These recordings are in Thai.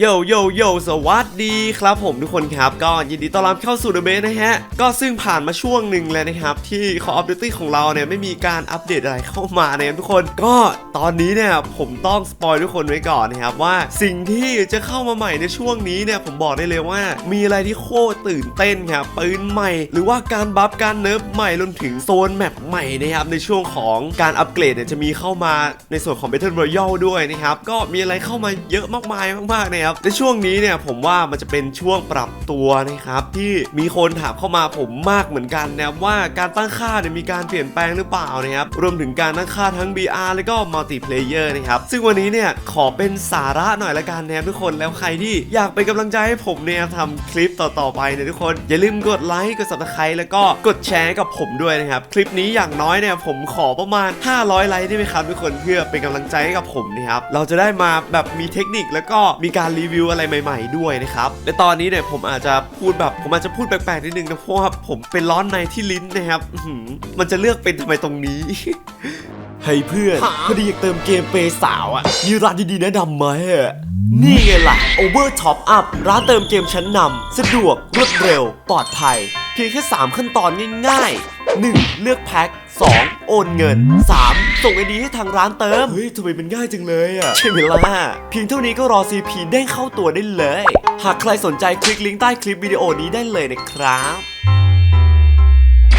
โยโยโยสวัสดีครับผมทุกคนครับ ก็ยินดีต้อนรับเข้าสู่เดอะเบสนะฮะ ก็ซึ่งผ่านมาช่วงหนึ่งแล้วนะครับ ที่ Call of Duty ของเราเนี่ยไม่มีการอัปเดตอะไรเข้ามานะทุกคน ก็ตอนนี้เนี่ยผมต้องสปอยทุกคนไว้ก่อนนะครับว่าสิ่งที่จะเข้ามาใหม่ในช่วงนี้เนี่ยผมบอกได้เลยว่า มีอะไรที่โคตรตื่นเต้นครับปืนใหม่ หรือว่าการบัฟการเนิร์ฟใหม่รวมถึงโซนแมปใหม่นะครับในช่วงของการอัปเกรดเนี่ยจะมีเข้ามาในส่วนของ Battle Royale ด้วยนะครับก็มีอะไรเข้ามาเยอะมากมายมากๆนะครับในช่วงนี้เนี่ยผมว่ามันจะเป็นช่วงปรับตัวนะครับที่มีคนถามเข้ามาผมมากเหมือนกันนะว่าการตั้งค่าเนี่ยมีการเปลี่ยนแปลงหรือเปล่านะครับรวมถึงการตั้งค่าทั้ง BR แล้วก็ Multiplayer นะครับซึ่งวันนี้เนี่ยขอเป็นสาระหน่อยละกันนะครับทุกคนแล้วใครที่อยากเป็นกำลังใจให้ผมเนี่ยทำคลิปต่อๆไปเนี่ยทุกคน อย่าลืมกดไลค์กด subscribe แล้วก็กดแชร์กับผมด้วยนะครับคลิปนี้อย่างน้อยเนี่ยผมขอประมาณ 500 ไลค์ได้ไหมครับทุกคนเพื่อเป็นกำลังใจให้กับผมนะครับเราจะได้มาแบบมีเทคนิคแล้วก็มีการรีวิวอะไรใหม่ๆด้วยนะครับและตอนนี้เนี่ยผมอาจจะพูดแบบผมอาจจะพูดแปลกๆนิดนึงนะเพราะว่าผมเป็นร้อนในที่ลิ้นนะครับอื้อหือมันจะเลือกเป็นทำไมตรงนี้เฮ้ยเพื่อนพอดีอยากเติมเกมเปย์สาวอะมีร้านดีๆแนะนำไหมอะนี่ไงล่ะ Over Top Up ร้านเติมเกมชั้นนำสะดวกรวดเร็ว ปลอดภัย เพียงแค่ 3 ขั้นตอนง่ายๆ 1. เลือกแพ็ค 2. โอนเงิน 3. ส่งไอดีให้ทางร้านเติม เฮ้ยทำไมมันง่ายจังเลยอะใช่ไหมล่ะ เพียงเท่านี้ก็รอ CP เด้งเข้าตัวได้เลย หากใครสนใจคลิกลิงก์ใต้คลิปวิดีโอนี้ได้เลยนะครับ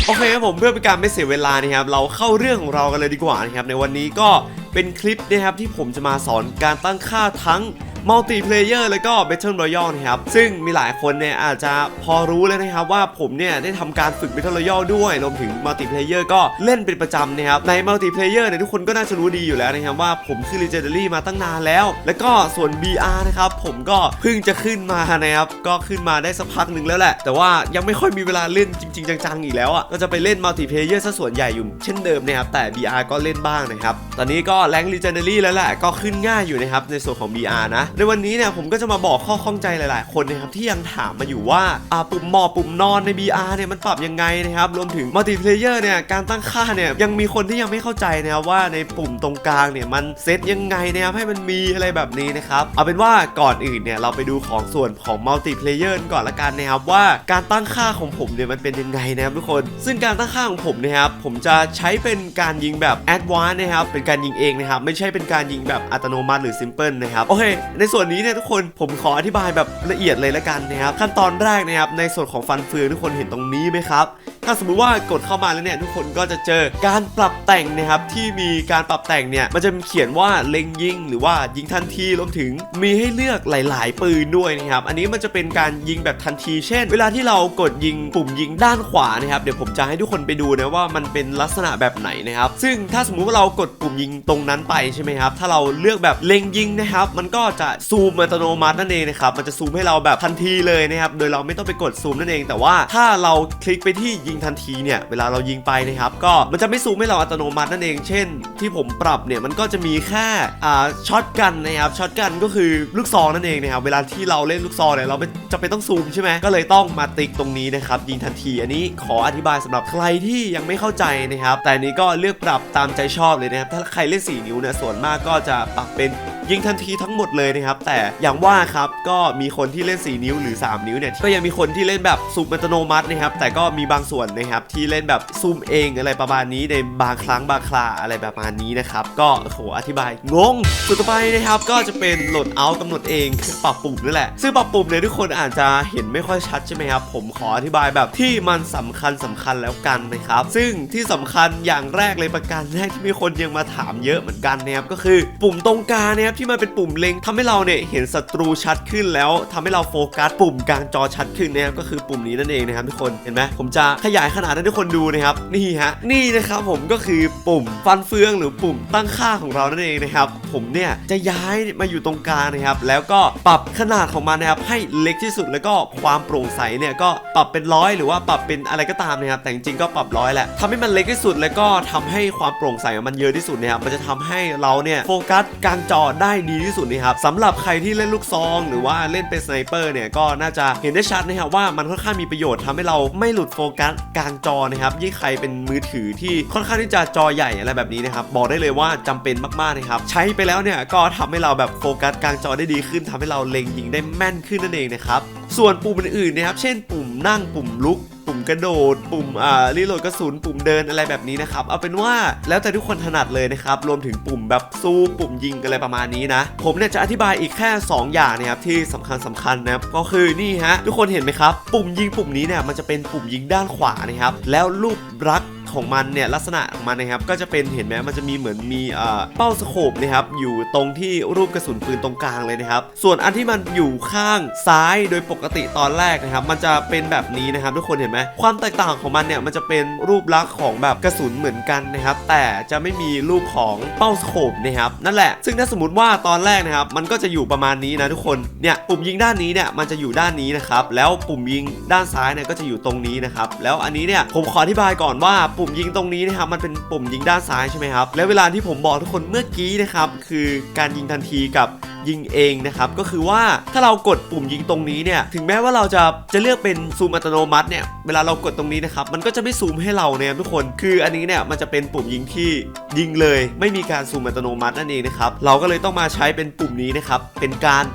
โอเคครับผมเพื่อเป็นการไม่เสียเวลานะครับเราเข้าเรื่องของเรากันเลยดีกว่านะครับในวันนี้ก็เป็นคลิปนะครับที่ผมจะมาสอนการตั้งค่าทั้ง มัลติเพลเยอร์แล้วก็ Battle Royale นะครับ ซึ่งมีหลายคนเนี่ยอาจจะพอรู้แล้วนะครับว่าผมเนี่ยได้ทำการฝึก Battle Royale ด้วยรวมถึงมัลติเพลเยอร์ก็เล่นเป็นประจำนะครับ ในมัลติเพลเยอร์เนี่ยทุกคนก็น่าจะรู้ดีอยู่แล้วนะครับว่าผมคือ Legendary มาตั้งนานแล้ว แล้วก็ส่วน BR นะครับผมก็เพิ่งจะขึ้นมานะครับก็ขึ้นมาได้สักพักหนึ่งแล้วแหละ แต่ว่ายังไม่ค่อยมีเวลาเล่นจริง ๆ จังๆอีกแล้วอะก็จะไปเล่นมัลติเพลเยอร์ซะส่วนใหญ่อยู่เช่นเดิมนะครับแต่ BR ก็เล่นบ้างนะครับตอนนี้ก็แรง Legendary แล้วแหละก็ขึ้นง่ายอยู่นะครับในส่วนของ BR นะในวันนี้เนี่ยผมก็จะมาบอกข้อข้องใจหลาย ๆ คนนะครับที่ยังถามมาอยู่ว่าอ่าปุ่มหมอบปุ่มนอนใน BR เนี่ยมันปรับยังไงนะครับรวมถึงมัลติเพลเยอร์เนี่ยการตั้งค่าเนี่ยยังมีคนที่ยังไม่เข้าใจนะครับว่าในปุ่มตรงกลางเนี่ยมันเซตยังไงนะครับให้มันมีอะไรแบบนี้นะครับเอาเป็นว่าก่อนอื่นเนี่ยเราไปดูของส่วนของมัลติเพลเยอร์ก่อนละกันนะครับว่าการตั้งค่าของผมเนี่ยมันเป็นยังไงนะครับทุกคน ซึ่งการตั้งค่าของผมเนะครับผมจะใช้เป็นการยิงแบบแอดวานซ์นะครับเป็นการยิงเองนะครับไม่ใช่เป็นการยิงแบบอัตโนมัติหรือซิมเพิลนะครับโอเคในส่วนนี้เนี่ยทุกคนผมขออธิบายแบบละเอียดเลยละกันนะครับขั้นตอนแรกนะครับในส่วนของฟันเฟืองทุกคนเห็นตรงนี้ไหมครับ ถ้าสมมุติว่ากดเข้ามาแล้วเนี่ยทุกคนก็จะเจอการปรับแต่งนะครับที่มีการปรับแต่งเนี่ยมันจะเขียนว่าเล็งยิงหรือว่ายิงทันทีรวมถึงมีให้เลือกหลาย ๆ ปืนด้วยนะครับอันนี้มันจะเป็นการยิงแบบทันที เช่น เวลาที่เรากดยิงปุ่มยิงด้านขวานะครับเดี๋ยวผมจะให้ทุกคนไปดูนะว่ามันเป็นลักษณะแบบไหนนะครับซึ่งถ้าสมมุติว่าเรากดปุ่มยิงตรงนั้นไปใช่ไหมครับถ้าเราเลือกแบบเล็งยิงนะครับมันก็จะซูมอัตโนมัตินั่นเองนะครับมันจะซูมให้เราแบบทันทีเลยนะครับโดยเราไม่ต้องไปกดซูมนั่นเอง แต่ว่าถ้าเราคลิกไปที่ยิงทันทีเนี่ยเวลาเรายิงไปนะครับก็มันจะไม่ซูมให้เราอัตโนมัตินั่นเอง เช่น ที่ผมปรับเนี่ยมันก็จะมีแค่อ่าช็อตกันนะครับช็อตกันก็คือลูกซองนั่นเองนะครับเวลาที่เราเล่นลูกซองเนี่ยเราไม่จะเป็นต้องซูมใช่ไหมก็เลยต้องมาติ๊กตรงนี้นะครับยิงทันทีอันนี้ขออธิบายสำหรับใครที่ยังไม่เข้าใจนะครับแต่นนี้ก็เลือกปรับตามใจชอบเลยนะครับถ้าใครเล่น4นิ้วเนี่ยส่วนมากก็จะปรับเป็น ยิงทันทีทั้งหมดเลยนะครับแต่อย่างว่าครับก็มีคนที่เล่น 4 นิ้วหรือ 3 นิ้วเนี่ยก็ยังมีคนที่เล่นแบบซูมอัตโนมัตินะครับแต่ก็มีบางส่วนนะครับที่เล่นแบบซูมเองอะไรประมาณนี้ในบางครั้งบางคราอะไรประมาณนี้นะครับก็โอ้โหอธิบายงงสุดต่อไปนะครับก็จะเป็นโหลดเอากำหนดเองปรับปุ่มนั่แหละซึ่งปรับปุ่มเนี่ยทุกคนอาจจะเห็นไม่ค่อยชัดใช่ไหมครับผมขออธิบายแบบที่มันสำคัญสำคัญแล้วกันนะครับซึ่งที่สำคัญอย่างแรกเลยประการแรกที่มีคนยังมาถามเยอะเหมือนกันนะครับก็คือปุ่มตรงกลางนะครับที่มันเป็นปุ่มเล็งทำให้เราเนี่ยเห็นศัตรูชัดขึ้นแล้วทำให้เราโฟกัสปุ่มกลางจอชัดขึ้นนะครับก็คือปุ่มนี้นั่นเองนะครับทุกคนเห็นไหมผมจะขยายขนาดให้ทุกคนดูนะครับนี่ฮะนี่นะครับผมก็คือปุ่มฟันเฟืองหรือปุ่มตั้งค่าของเรานั่นเองนะครับผมเนี่ยจะย้ายมาอยู่ตรงกลางนะครับแล้วก็ปรับขนาดของมันนะครับให้เล็กที่สุดแล้วก็ความโปร่งใสเนี่ยก็ปรับเป็นร้อยหรือว่าปรับเป็นอะไรก็ตามนะครับแต่จริงๆก็ปรับร้อยแหละทำให้มันเล็กที่สุดแล้วก็ทำให้ความโปร่งใสของมันเยอะที่สุดเนี่ยครับมันจะทำให้เราเนี่ยโฟกัสกลางจอได้ได้ดีที่สุดนะครับสำหรับใครที่เล่นลูกซอง หรือว่าเล่นเป็นสไนเปอร์เนี่ยก็น่าจะเห็นได้ชัดนะครับว่ามันค่อนข้างมีประโยชน์ทำให้เราไม่หลุดโฟกัสกลางจอนะครับยิ่งใครเป็นมือถือที่ค่อนข้างที่จะจอใหญ่อะไรแบบนี้นะครับบอกได้เลยว่าจำเป็นมากๆนะครับใช้ไปแล้วเนี่ยก็ทำให้เราแบบโฟกัสกลางจอได้ดีขึ้นทำให้เราเล็งยิงได้แม่นขึ้นนั่นเองนะครับส่วนปุ่มอื่นๆนะครับเช่นปุ่มนั่งปุ่มลุก กระโดด ปุ่มอ่ารีโหลดกระสุนปุ่มเดินอะไรแบบนี้นะครับ เอาเป็นว่าแล้วแต่ทุกคนถนัดเลยนะครับ รวมถึงปุ่มแบบสู้ปุ่มยิงกันอะไรประมาณนี้นะ ผมเนี่ยจะอธิบายอีกแค่ 2 อย่างนะครับที่สำคัญสำคัญนะครับก็คือนี่ฮะทุกคนเห็นไหมครับ ปุ่มยิงปุ่มนี้เนี่ยมันจะเป็นปุ่มยิงด้านขวานะครับแล้วรูปลักษ ของมันเนี่ยลักษณะของมันนะครับก็จะเป็นเห็นไหมมันจะมีเหมือนมีเอ่อเป้าสโคปนะครับอยู่ตรงที่รูปกระสุนปืนตรงกลางเลยนะครับ ส่วนอันที่มันอยู่ข้างซ้ายโดยปกติตอนแรกนะครับ มันจะเป็นแบบนี้นะครับ ทุกคนเห็นไหมความแตกต่างของมันเนี่ยมันจะเป็นรูปลักษณ์ของแบบกระสุนเหมือนกันนะครับ แต่จะไม่มีรูปของเป้าสโคปนะครับนั่นแหละ ซึ่งถ้าสมมติว่าตอนแรกนะครับ มันก็จะอยู่ประมาณนี้นะทุกคนเนี่ยปุ่มยิงด้านนี้เนี่ยมันจะอยู่ด้านนี้นะครับแล้วปุ่มยิงด้านซ้ายเนี่ยก็จะอยู่ตรงนี้นะครับแล้วอันนี้เนี่ยผมขออธิบายก่อนว่าปุ่มยิงตรงนี้นะครับมันเป็นปุ่มยิงด้านซ้ายใช่ไหมครับแล้วเวลาที่ผมบอกทุกคนเมื่อกี้นะครับคือการยิงทันทีกับยิงเองนะครับก็คือว่าถ้าเรากดปุ่มยิงตรงนี้เนี่ยถึงแม้ว่าเราจะจะเลือกเป็นซูมอัตโนมัติเนี่ยเวลาเรากดตรงนี้นะครับมันก็จะไม่ซูมให้เราเนี่ยทุกคนคืออันนี้เนี่ยมันจะเป็นปุ่มยิงที่ยิงเลย ไม่มีการซูมอัตโนมัตินั่นเองนะครับเราก็เลยต้องมาใช้เป็นปุ่มนี้นะครับเป็นการ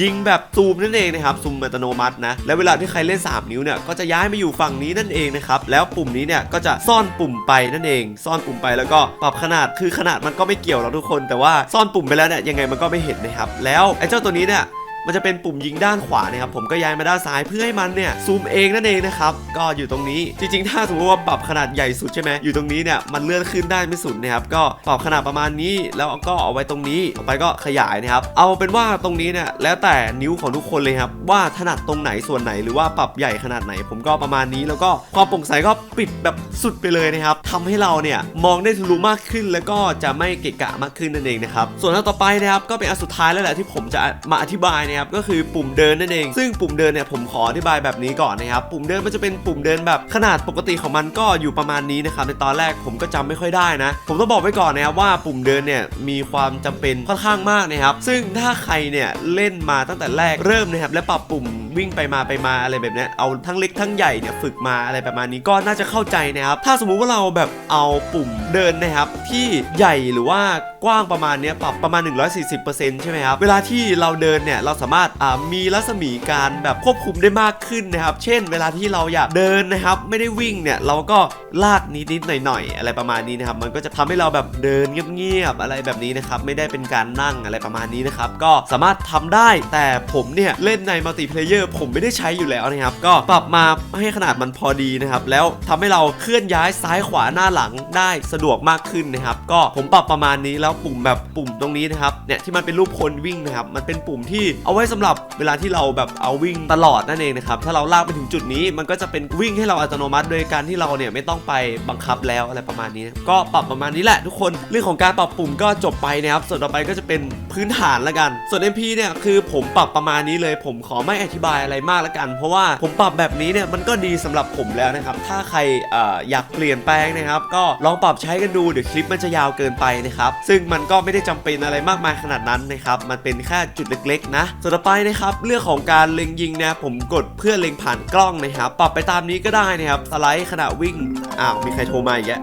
ยิงแบบซูมนั่นเองนะครับซูมอัตโนมัตินะและเวลาที่ใครเล่น 3 นิ้วเนี่ยก็จะย้ายมาอยู่ฝั่งนี้นั่นเองนะครับแล้วปุ่มนี้เนี่ยก็จะซ่อนปุ่มไปนั่นเอง ซ่อนปุ่มไปแล้วก็ปรับขนาดคือขนาดมันก็ไม่เกี่ยวแล้วทุกคน แต่ว่าซ่อนปุ่มไปแล้วเนี่ยยังไงมันก็ไม่เห็นนะครับแล้วไอ้เจ้าตัวนี้เนี่ย มันจะเป็นปุ่มยิงด้านขวานะครับผมก็ย้ายมาด้านซ้ายเพื่อให้มันเนี่ยซูมเองนั่นเองนะครับก็อยู่ตรงนี้จริง ๆ ถ้าสมมติว่าปรับขนาดใหญ่สุดใช่ไหมอยู่ตรงนี้เนี่ยมันเลื่อนขึ้นได้ไม่สุดนะครับก็ปรับขนาดประมาณนี้แล้วก็เอาไว้ตรงนี้ต่อไปก็ขยายนะครับเอาเป็นว่าตรงนี้เนี่ยแล้วแต่นิ้วของทุกคนเลยครับว่าถนัดตรงไหนส่วนไหนหรือว่าปรับใหญ่ขนาดไหน ผมก็ประมาณนี้ แล้วก็ความโปร่งใสก็ปิดแบบสุดไปเลยนะครับทำให้เราเนี่ยมองได้ทะลุมากขึ้น แล้วก็จะไม่เกะกะมากขึ้นนั่นเองนะครับส่วนอันต่อไปนะครับก็เป็นอันสุดท้ายแล้วแหละที่ผมจะมาอธิบายนะครับก็คือปุ่มเดินนั่นเอง ซึ่งปุ่มเดินเนี่ยผมขออธิบายแบบนี้ก่อนนะครับปุ่มเดินมันจะเป็นปุ่มเดินแบบขนาดปกติของมันก็อยู่ประมาณนี้นะครับในตอนแรกผมก็จำไม่ค่อยได้นะ ผมต้องบอกไว้ก่อนนะครับว่าปุ่มเดินเนี่ยมีความจำเป็นค่อนข้างมากนะครับซึ่งถ้าใครเนี่ยเล่นมาตั้งแต่แรกเริ่มนะครับและปรับปุ่มวิ่งไปมาไปมาอะไรแบบนี้เอาทั้งเล็กทั้งใหญ่เนี่ยฝึกมาอะไรประมาณนี้ก็น่าจะเข้าใจนะครับ ถ้าสมมุติว่าเราแบบเอาปุ่มเดินนะครับ ที่ใหญ่หรือว่ากว้างประมาณนี้ปรับประมาณ 140%ใช่ไหมครับ เวลาที่เราเดินเนี่ยเราสามารถมีรัศมีการแบบควบคุมได้มากขึ้นนะครับ เช่น เวลาที่เราอยากเดินนะครับ ไม่ได้วิ่งเนี่ยเราก็ลากนิดๆหน่อยๆอะไรประมาณนี้นะครับ มันก็จะทำให้เราแบบเดินเงียบๆอะไรแบบนี้นะครับ ไม่ได้เป็นการนั่งอะไรประมาณนี้นะครับ ก็สามารถทำได้แต่ผมเนี่ยเล่นในมัลติเพลเยอร์ผมไม่ได้ใช้อยู่แล้วนะครับ ก็ปรับมาให้ขนาดมันพอดีนะครับ แล้วทำให้เราเคลื่อนย้ายซ้ายขวาหน้าหลังได้สะดวกมากขึ้นนะครับ ก็ผมปรับประมาณนี้แล้วปุ่มแบบปุ่มตรงนี้นะครับ เนี่ยที่มันเป็นรูปคนวิ่งนะครับ มันเป็นปุ่มที่เอาไว้สำหรับเวลาที่เราแบบเอาวิ่งตลอดนั่นเองนะครับ ถ้าเราลากไปถึงจุดนี้ มันก็จะเป็นวิ่งให้เราอัตโนมัติ โดยการที่เราเนี่ยไม่ต้องไปบังคับแล้วอะไรประมาณนี้ ก็ปรับประมาณนี้แหละทุกคน เรื่องของการปรับปุ่มก็จบไปนะครับ ส่วนต่อไปก็จะเป็นพื้นฐานละกัน ส่วน MP เนี่ยคือผมปรับประมาณนี้เลย ผมขอไม่อธิบายอะไรมากละกัน เพราะว่าผมปรับแบบนี้เนี่ยมันก็ดีสำหรับผมแล้วนะครับ ถ้าใครออยากเปลี่ยนแปลงนะครับ ก็ลองปรับใช้กันดูเดี๋ยวคลิปมันจะยาวเกินไปนะครับ ซึ่งมันก็ไม่ได้จำเป็นอะไรมากมายขนาดนั้นนะครับ มันเป็นแค่จุดเล็กๆ นะส่วนต่อไปนะครับเรื่องของการเล็งยิงเนะผมกดเพื่อเล็งผ่านกล้องนะครับ ปรับไปตามนี้ก็ได้นะครับสไลด์ขณะวิ่งอ้าวมีใครโทรมาอีกแล้ว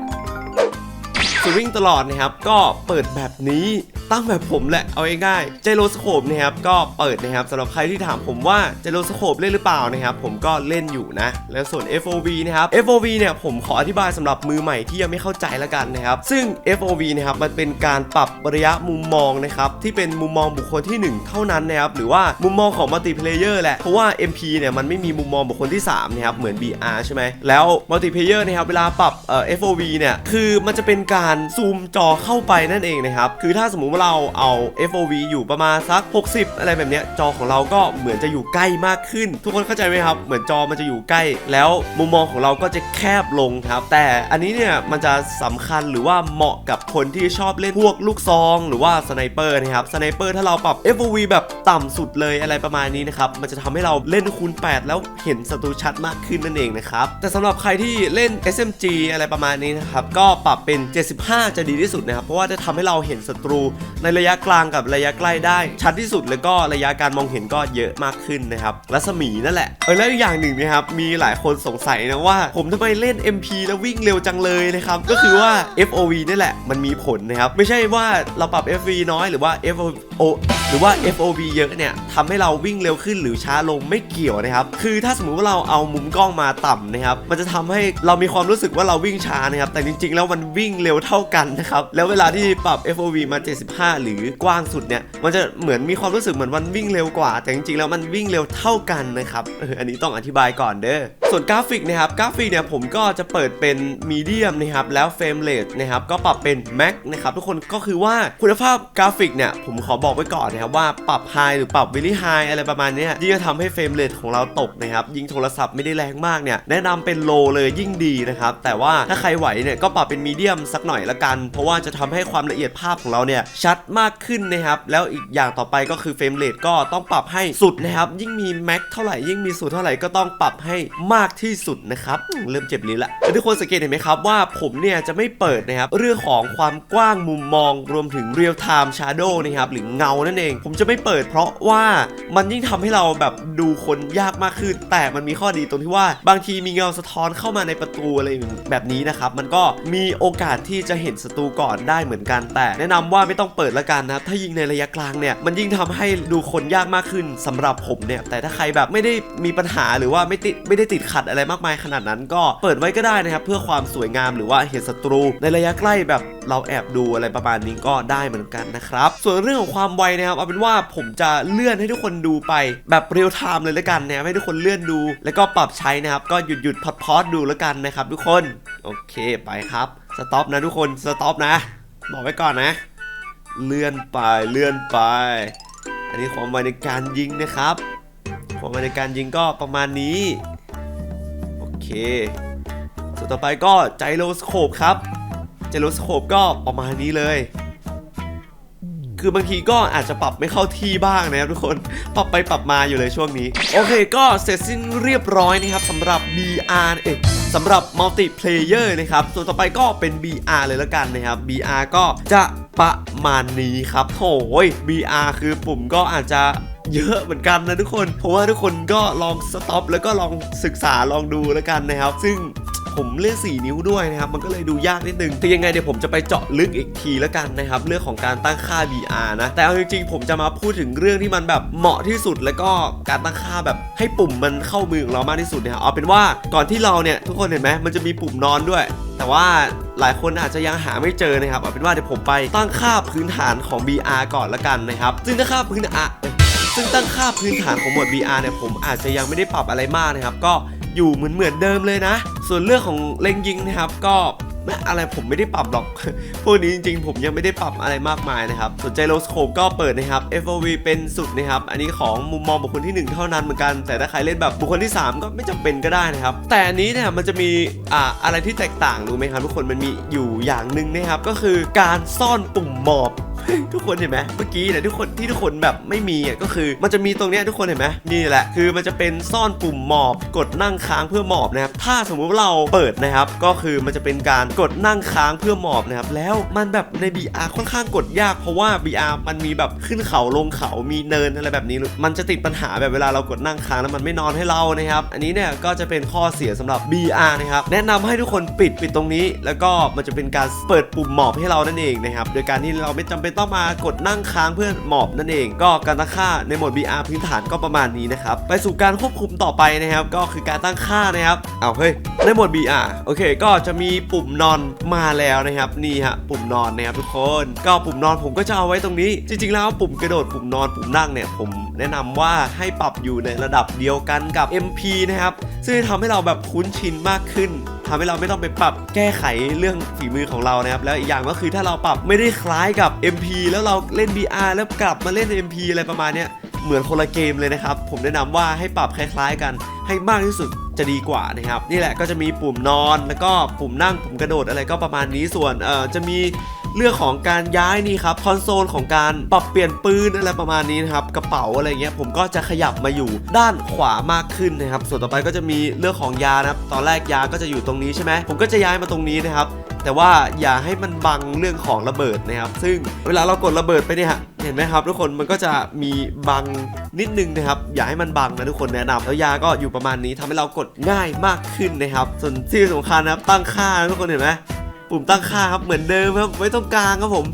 สวนวิ่งตลอดนะครับก็เปิดแบบนี้ ตั้งแบบผมแหละเอาง่ายๆเจโรสโคปนะครับก็เปิดนะครับสำหรับใครที่ถามผมว่าเจโรสโคปเล่นหรือเปล่านะครับผมก็เล่นอยู่นะ แล้วส่วน FOV นะครับ FOV เนี่ยผมขออธิบายสำหรับมือใหม่ที่ยังไม่เข้าใจละกันนะครับซึ่ง FOV นะครับมันเป็นการปรับระยะมุมมองนะครับที่เป็นมุมมองบุคคลที่ 1 เท่านั้นนะครับหรือว่ามุมมองของมัลติเพลเยอร์แหละเพราะว่า MP เนี่ยมันไม่มีมุมมองบุคคลที่3นะครับเหมือน BR ใช่ไหมแล้วมัลติเพลเยอร์นะครับเวลาปรับเอ่อ FOV เนี่ยคือมันจะเป็นการซูมจอเข้าไปนั่นเองนะครับคือถ้าสมมติเราเอา FOV อยู่ประมาณสัก 60 อะไรแบบเนี้ยจอของเราก็เหมือนจะอยู่ใกล้มากขึ้น ทุกคนเข้าใจไหมครับ เหมือนจอมันจะอยู่ใกล้ แล้วมุมมองของเราก็จะแคบลงครับ แต่อันนี้เนี่ยมันจะสำคัญหรือว่าเหมาะกับคนที่ชอบเล่นพวกลูกซอง หรือว่าสไนเปอร์นะครับสไนเปอร์ถ้าเราปรับ FOV แบบต่ำสุดเลยอะไรประมาณนี้นะครับมันจะทำให้เราเล่นคูณ 8 แล้วเห็นศัตรูชัดมากขึ้นนั่นเองนะครับแต่สำหรับใครที่เล่น SMG อะไรประมาณนี้นะครับก็ปรับเป็น 75 จะดีที่สุดนะครับเพราะว่าจะทำให้เราเห็นศัตรูในระยะกลางกับระยะใกล้ได้ชัดที่สุดแล้วก็ระยะการมองเห็นก็เยอะมากขึ้นนะครับรัศมีนั่นแหละเออแล้วอีกอย่างหนึ่งนะครับมีหลายคนสงสัยนะว่า ผมทำไมเล่น MP แล้ววิ่งเร็วจังเลยนะครับก็คือว่า FOV นี่แหละมันมีผลนะครับไม่ใช่ว่าเราปรับ FV น้อยหรือว่า FO หรือว่า FOV เยอะเนี่ยทำให้เราวิ่งเร็วขึ้นหรือช้าลงไม่เกี่ยวนะครับ คือถ้าสมมุติว่าเราเอามุมกล้องมาต่ำนะครับ มันจะทำให้เรามีความรู้สึกว่าเราวิ่งช้านะครับ แต่จริงๆ แล้วมันวิ่งเร็วเท่ากันนะครับ แล้วเวลาที่ปรับ FOV มา 75 หรือกว้างสุดเนี่ย มันจะเหมือนมีความรู้สึกเหมือนมันวิ่งเร็วกว่า แต่จริงๆ แล้วมันวิ่งเร็วเท่ากันนะครับ อันนี้ต้องอธิบายก่อนเด้อส่วนกราฟิกนะครับกราฟิกเนี่ยผมก็จะเปิดเป็นมีเดียมนะครับแล้วเฟรมเรทนะครับก็ปรับเป็น Max นะครับทุกคนก็คือว่าคุณภาพกราฟิกเนี่ยผมขอบอกไว้ก่อนนะครับว่าปรับ High หรือปรับ Very High อะไรประมาณนี้ยิ่งจะทำให้เฟรมเรทของเราตกนะครับยิ่งโทรศัพท์ไม่ได้แรงมากเนี่ยแนะนำเป็น Low เลยยิ่งดีนะครับแต่ว่าถ้าใครไหวเนี่ยก็ปรับเป็นมีเดียมสักหน่อยละกัน เพราะว่าจะทำให้ความละเอียดภาพของเราเนี่ยชัดมากขึ้นนะครับแล้วอีกอย่างต่อไปก็คือเฟรมเรทก็ต้องปรับให้สุดนะครับยิ่งมีแม็กเท่าไหร่ยิ่งมีสุดเท่าไหร่ก็ต้องปรับให้มากากที่สุดนะครับเริ่มเจ็บลิ้นละทุกคนสังเกตเห็นไหมครับว่าผมเนี่ยจะไม่เปิดนะครับเรื่องของความกว้างมุมมองรวมถึง real time shadow นะครับหรือเงานั่นเอง ผมจะไม่เปิดเพราะว่ามันยิ่งทำให้เราแบบดูคนยากมากขึ้น แต่มันมีข้อดีตรงที่ว่า บางทีมีเงาสะท้อนเข้ามาในประตูอะไรแบบนี้นะครับมันก็มีโอกาสที่จะเห็นศัตรูก่อนได้เหมือนกัน แต่แนะนำว่าไม่ต้องเปิดละกันนะครับถ้ายิงในระยะกลางเนี่ยมันยิ่งทำให้ดูคนยากมากขึ้นสำหรับผมเนี่ยแต่ถ้าใครแบบไม่ได้มีปัญหาหรือว่าไม่ติดไม่ได้ติดขัดอะไรมากมายขนาดนั้นก็เปิดไว้ก็ได้นะครับ เพื่อความสวยงามหรือว่าเห็นศัตรู ในระยะใกล้แบบเราแอบดูอะไรประมาณนี้ก็ได้เหมือนกันนะครับ ส่วนเรื่องของความไวนะครับเอาเป็นว่าผมจะเลื่อนให้ทุกคนดูไป แบบเรียลไทม์เลยละกันนะให้ทุกคนเลื่อนดู แล้วก็ปรับใช้นะครับ ก็หยุดหยุดพอดพอดดูแล้วกันนะครับทุกคน โอเคไปครับสต็อปนะทุกคนสต็อปนะ บอกไว้ก่อนนะ เลื่อนไปเลื่อนไป อันนี้ความไวในการยิงนะครับความไวในการยิงก็ประมาณนี้ เคส่วนต่อไปก็ไจโรสโคปครับไจโรสโคปก็ประมาณนี้เลย คือบางทีก็อาจจะปรับไม่เข้าที่บ้างนะครับทุกคนปรับไปปรับมาอยู่เลยช่วงนี้ โอเคก็เสร็จสิ้นเรียบร้อยนะครับสำหรับ BR เอ๊ะสำหรับมัลติเพลเยอร์นะครับ ส่วนต่อไปก็เป็น BR เลยแล้วกันนะครับ BR ก็จะประมาณนี้ครับโถ่ย BR คือปุ่มก็อาจจะ เยอะเหมือนกันนะทุกคนเพราะว่าทุกคนก็ลองสต็อปแล้วก็ลองศึกษาลองดูแล้วกันนะครับ ซึ่งผมเล่น4นิ้วด้วยนะครับ มันก็เลยดูยากนิดนึงแต่ยังไงเดี๋ยวผมจะไปเจาะลึกอีกทีแล้วกันนะครับ เรื่องของการตั้งค่า VR นะ แต่เอาจริงๆ ผมจะมาพูดถึงเรื่องที่มันแบบเหมาะที่สุด แล้วก็การตั้งค่าแบบให้ปุ่มมันเข้ามือของเรามากที่สุดนะครับเอาเป็นว่าก่อนที่เราเนี่ยทุกคนเห็นไหมมันจะมีปุ่มนอนด้วย แต่ว่าหลายคนอาจจะยังหาไม่เจอนะครับเอาเป็นว่าเดี๋ยวผมไปตั้งค่าพื้นฐานของ VR ก่อนละกันนะครับ ซึ่งตั้งค่าพื้นฐาน ซึ่งตั้งค่าพื้นฐานของโหมด VR เนี่ยผมอาจจะยังไม่ได้ปรับอะไรมากนะครับ ก็อยู่เหมือนเหมือนเดิมเลยนะ ส่วนเรื่องของเล็งยิงนะครับ ก็ไม่อะไรผมไม่ได้ปรับหรอก พวกนี้จริงๆ ผมยังไม่ได้ปรับอะไรมากมายนะครับ ส่วนใจโรสโคปก็เปิดนะครับ FOV เป็นสุดนะครับ อันนี้ของมุมมองบุคคลที่ 1 เท่านั้นเหมือนกัน แต่ถ้าใครเล่นแบบบุคคลที่ 3 ก็ไม่จำเป็นก็ได้นะครับ แต่อันนี้เนี่ยมันจะมีอ่าอะไรที่แตกต่างรู้ไหมครับทุกคน มันมีอยู่อย่างหนึ่งนะครับ ก็คือการซ่อนปุ่มหมอบ ทุกคนเห็นไหมเมื่อกี้เนี่ยทุกคนที่ทุกคนแบบไม่มีอะก็คือมันจะมีตรงเนี้ยทุกคนเห็นไหมนี่แหละคือมันจะเป็นซ่อนปุ่มหมอบ กดนั่งค้างเพื่อหมอบนะครับถ้าสมมุติเราเปิดนะครับ ก็คือมันจะเป็นการกดนั่งค้างเพื่อหมอบนะครับแล้วมันแบบใน BR ค่อนข้างกดยากเพราะว่า BR มันมีแบบขึ้นเขาลงเขามีเนินอะไรแบบนี้ มันจะติดปัญหาแบบเวลาเรากดนั่งค้างแล้วมันไม่นอนให้เรานะครับ อันนี้เนี่ยก็จะเป็นข้อเสียสำหรับ BR นะครับแนะนำให้ทุกคนปิดปิดตรงนี้ แล้วก็มันจะเป็นการเปิดปุ่มหมอบให้เรานั่นเองนะครับโดยการที่เราไม่จำเป็นต้องมากดนั่งค้างเพื่อหมอบนั่นเอง ก็การตั้งค่าในโหมด VR พื้นฐานก็ประมาณนี้นะครับไปสู่การควบคุมต่อไปนะครับ ก็คือการตั้งค่านะครับเอาเฮ้ยในโหมด VR โอเค ก็จะมีปุ่มนอนมาแล้วนะครับนี่ฮะปุ่มนอนนะครับทุกคน ก็ปุ่มนอนผมก็จะเอาไว้ตรงนี้ จริง ๆ แล้วปุ่มกระโดดปุ่มนอนปุ่มนั่งเนี่ยผม แนะนำว่าให้ปรับอยู่ในระดับเดียวกันกับ MP นะครับ ซึ่งทำให้เราแบบคุ้นชินมากขึ้นทำให้เราไม่ต้องไปปรับแก้ไขเรื่องฝีมือของเรานะครับ แล้วอีกอย่างก็คือถ้าเราปรับไม่ได้คล้ายกับ MP แล้วเราเล่น VR แล้วกลับมาเล่น MP อะไรประมาณนี้เหมือนคนละเกมเลยนะครับ ผมแนะนำว่าให้ปรับคล้าย ๆ กันให้มากที่สุดจะดีกว่านะครับ นี่แหละก็จะมีปุ่มนอนแล้วก็ปุ่มนั่งปุ่มกระโดดอะไรก็ประมาณนี้ส่วนเอ่อจะมี เรื่องของการย้ายนี่ครับคอนโซลของการปรับเปลี่ยนปืนอะไรประมาณนี้นะครับกระเป๋าอะไรเงี้ยผมก็จะขยับมาอยู่ด้านขวามากขึ้นนะครับ ส่วนต่อไปก็จะมีเรื่องของยานะครับตอนแรกยาก็จะอยู่ตรงนี้ใช่ไหมผมก็จะย้ายมาตรงนี้นะครับแต่ว่าอย่าให้มันบังเรื่องของระเบิดนะครับ ซึ่งเวลาเรากดระเบิดไปเนี่ยเห็นไหมครับ ทุกคนมันก็จะมีบังนิดนึงนะครับ อย่าให้มันบังนะทุกคนแนะนำแล้วยาก็อยู่ประมาณนี้ทำให้เรากดง่ายมากขึ้นนะครับ ส่วนที่สำคัญนะครับตั้งค่านะทุกคนเห็นไหม ปุ่มตั้งค่าครับเหมือนเดิมครับไว้ตรงกลางครับผม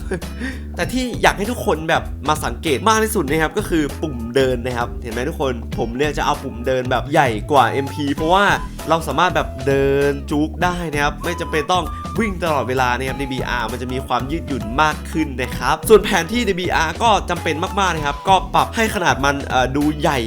แต่ที่อยากให้ทุกคนแบบมาสังเกตมากที่สุดนะครับก็คือปุ่มเดินนะครับ เห็นไหมทุกคนผมเนี่ยจะเอาปุ่มเดินแบบใหญ่กว่า MP เพราะว่าเราสามารถแบบเดินจุกได้นะครับไม่จำเป็นต้องวิ่งตลอดเวลานะครับใน BR มันจะมีความยืดหยุ่นมากขึ้นนะครับส่วนแผนที่ใน BR ก็จำเป็นมากๆนะครับก็ปรับให้ขนาดมันดูใหญ่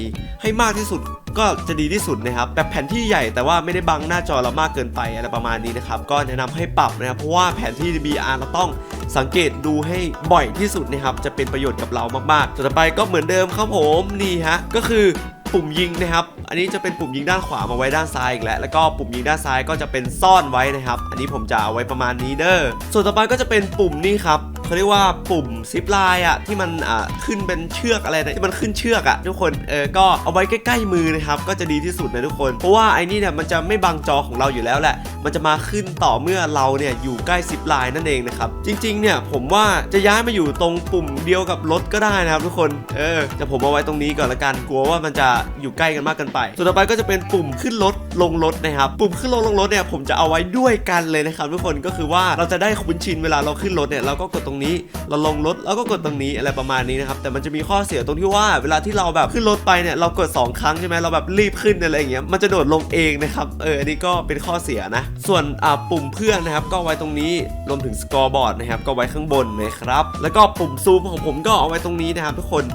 ให้มากที่สุด ก็จะดีที่สุดนะครับแบบแผนที่ใหญ่แต่ว่าไม่ได้บังหน้าจอเรามากเกินไปอะไรประมาณนี้นะครับก็แนะนำให้ปรับนะครับเพราะว่าแผนที่ BR เราต้องสังเกตดูให้บ่อยที่สุดนะครับจะเป็นประโยชน์กับเรามากๆส่วนต่อไปก็เหมือนเดิมครับผมนี่ฮะก็คือปุ่มยิงนะครับ อันนี้จะเป็นปุ่มยิงด้านขวามาไว้ด้านซ้ายอีกแล้วแล้วก็ปุ่มยิงด้านซ้ายก็จะเป็นซ่อนไว้นะครับ อันนี้ผมจะเอาไว้ประมาณนี้เด้อ ส่วนต่อไปก็จะเป็นปุ่มนี่ครับ เขาเรียกว่าปุ่มซิปไลน์อะที่มันอ่าขึ้นเป็นเชือกอะไรนะที่มันขึ้นเชือกอะทุกคนเออก็เอาไว้ใกล้ๆมือนะครับก็จะดีที่สุดนะทุกคน เพราะว่าไอ้นี่เนี่ยมันจะไม่บังจอของเราอยู่แล้วแหละ มันจะมาขึ้นต่อเมื่อเราเนี่ยอยู่ใกล้ซิปไลน์นั่นเองนะครับจริงๆเนี่ยผมว่าจะย้ายมาอยู่ตรงปุ่มเดียวกับรถก็ได้นะครับทุกคนเออแต่ผมเอาไว้ตรงนี้ก่อนละกันกลัวว่ามันจะอยู่ใกล้กันมากเกินไป ส่วนต่อไปก็จะเป็นปุ่มขึ้นรถลงรถนะครับปุ่มขึ้นรถลงรถเนี่ยผมจะเอาไว้ด้วยกันเลยนะครับทุกคนก็คือว่าเราจะได้คุ้นชินเวลาเราขึ้นรถเนี่ยเราก็กดตรงนี้ เราลงรถแล้วก็กดตรงนี้อะไรประมาณนี้นะครับ แต่มันจะมีข้อเสียตรงที่ว่าเวลาที่เราแบบขึ้นรถไปเนี่ยเรากด 2 ครั้งใช่ไหมเราแบบรีบขึ้นอะไรอย่างเงี้ยมันจะโดดลงเองนะครับเอออันนี้ก็เป็นข้อเสียนะ ส่วนอ่าปุ่มเพื่อนนะครับ ก็ไว้ตรงนี้รวมถึงสกอร์บอร์ดนะครับก็ไว้ข้างบนนะครับแล้วก็ปุ่มซูมของผมก็เอาไว้ตรงนี้นะครับทุกคน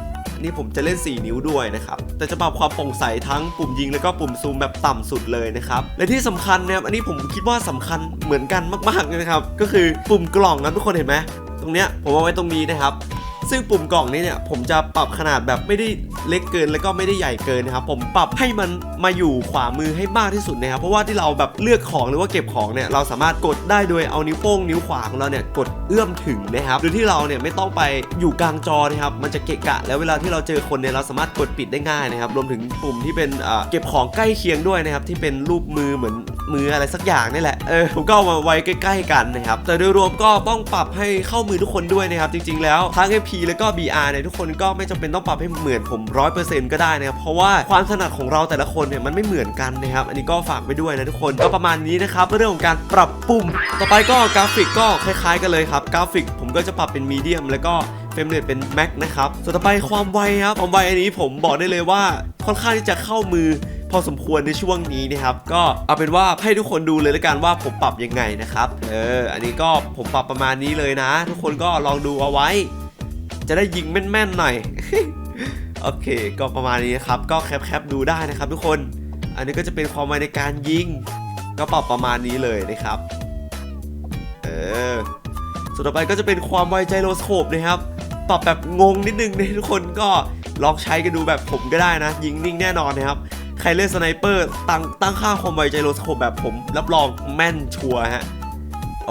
นี่ผมจะเล่น 4 นิ้วด้วยนะครับ แต่จะปรับความโปร่งใสทั้งปุ่มยิงแล้วก็ปุ่มซูมแบบต่ำสุดเลยนะครับ และที่สำคัญนะครับ อันนี้ผมคิดว่าสำคัญเหมือนกันมากๆเลยนะครับ ก็คือปุ่มกล่องนะทุกคนเห็นไหม ตรงเนี้ยผมเอาไว้ตรงนี้นะครับ ซึ่งปุ่มกล่องนี้เนี่ยผมจะปรับขนาดแบบไม่ได้เล็กเกินแล้วก็ไม่ได้ใหญ่เกินนะครับ ผมปรับให้มันมาอยู่ขวามือให้มากที่สุดนะครับ เพราะว่าที่เราแบบเลือกของหรือว่าเก็บของเนี่ยเราสามารถกดได้โดยเอานิ้วโป้งนิ้วขวาของเราเนี่ยกดเอื้อมถึงนะครับโดยที่เราเนี่ยไม่ต้องไปอยู่กลางจอนะครับมันจะเกะกะ แล้วเวลาที่เราเจอคนเนี่ยเราสามารถกดปิดได้ง่ายนะครับรวมถึงปุ่มที่เป็นเอ่อเก็บของใกล้เคียงด้วยนะครับที่เป็นรูปมือเหมือน มืออะไรสักอย่างนี่แหละ เออผมก็เอามาไว้ใกล้ ๆ กันนะครับ แต่โดยรวมก็ต้องปรับให้เข้ามือทุกคนด้วยนะครับ จริง ๆ แล้วทั้ง MP แล้วก็ BR เนี่ยทุกคนก็ไม่จำเป็นต้องปรับให้เหมือนผม 100%ก็ได้นะครับ เพราะว่าความถนัดของเราแต่ละคนเนี่ยมันไม่เหมือนกันนะครับ อันนี้ก็ฝากไปด้วยนะทุกคนก็ประมาณนี้นะครับเรื่องของการปรับปุ่ม ต่อไปก็กราฟิกก็คล้าย ๆ กันเลยครับกราฟิก ผมก็จะปรับเป็นมีเดียมแล้วก็เฟรมเรทเป็นแม็กนะครับส่วนต่อไปความไวครับความไวอันนี้ผมบอกได้เลยว่าค่อนข้างที่จะเข้ามือ พอสมควรในช่วงนี้นะครับ ก็เอาเป็นว่าให้ทุกคนดูเลยล้วกันว่าผมปรับยังไงนะครับ เออ อันนี้ก็ผมปรับประมาณนี้เลยนะ ทุกคนก็ลองดูเอาไว้ จะได้ยิงแม่นๆหน่อย โอเค ก็ประมาณนี้นะครับ ก็แคปๆดูได้นะครับ ทุกคน อันนี้ก็จะเป็นความไวในการยิง ก็ปรับประมาณนี้เลยนะครับ เออ ส่วนต่อไปก็จะเป็นความไวไจโรสโคปนะครับ ปรับแบบงงนิดนึงนะทุกคนก็ลองใช้กันดูแบบผมก็ได้นะ ยิงนิ่งแน่นอนนะครับ ใครเล่นสไนเปอร์ตั้งตั้งค่าความไวใจโรสโคปแบบผม รับรองแม่นชัวร์ฮะ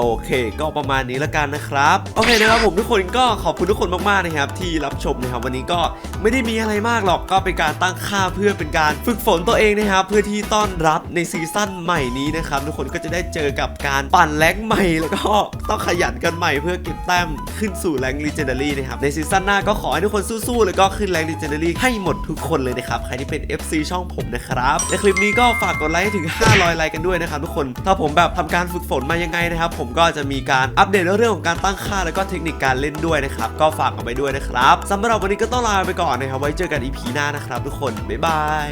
โอเค ก็ประมาณนี้ล้วกันนะครับ โอเคนะครับผมทุกคนก็ขอบคุณทุกคนมากๆนะครับที่รับชมนะครับวันนี้ก็ไม่ได้มีอะไรมากหรอกก็เป็นการตั้งค่าเพื่อเป็นการฝึกฝนตัวเองนะครับเพื่อที่ต้อนรับในซีซั่นใหม่นี้นะครับทุกคนก็จะได้เจอกับการปั่นแรงใหม่แล้วก็ต้องขยันกันใหม่เพื่อเก็บแต้มขึ้นสู่แรงลีเจนดารี่นะครับในซีซั่นหน้าก็ขอให้ทุกคนสู้ๆแล้วก็ขึ้นแรงลีเจนดารี่ให้หมดทุกคนเลยนะครับใครที่เป็น FC ช่องผมนะครับในคลิปนี้ก็ฝากกดไลค์ให้ถึง 500 ไลค์กันด้วยนะครับทุกคนถ้าผมแบบทำการฝึกฝนมายังไงนะครับผมก็จะมีการอัปเดตเรื่องของการตั้งค่าแล้วก็เทคนิคการเล่นด้วยนะครับ ก็ฝากเอาไปด้วยนะครับสำหรับวันนี้ก็ต้องลาไปก่อนนะครับ ไว้เจอกันอีพีหน้านะครับ ทุกคนบ๊ายบาย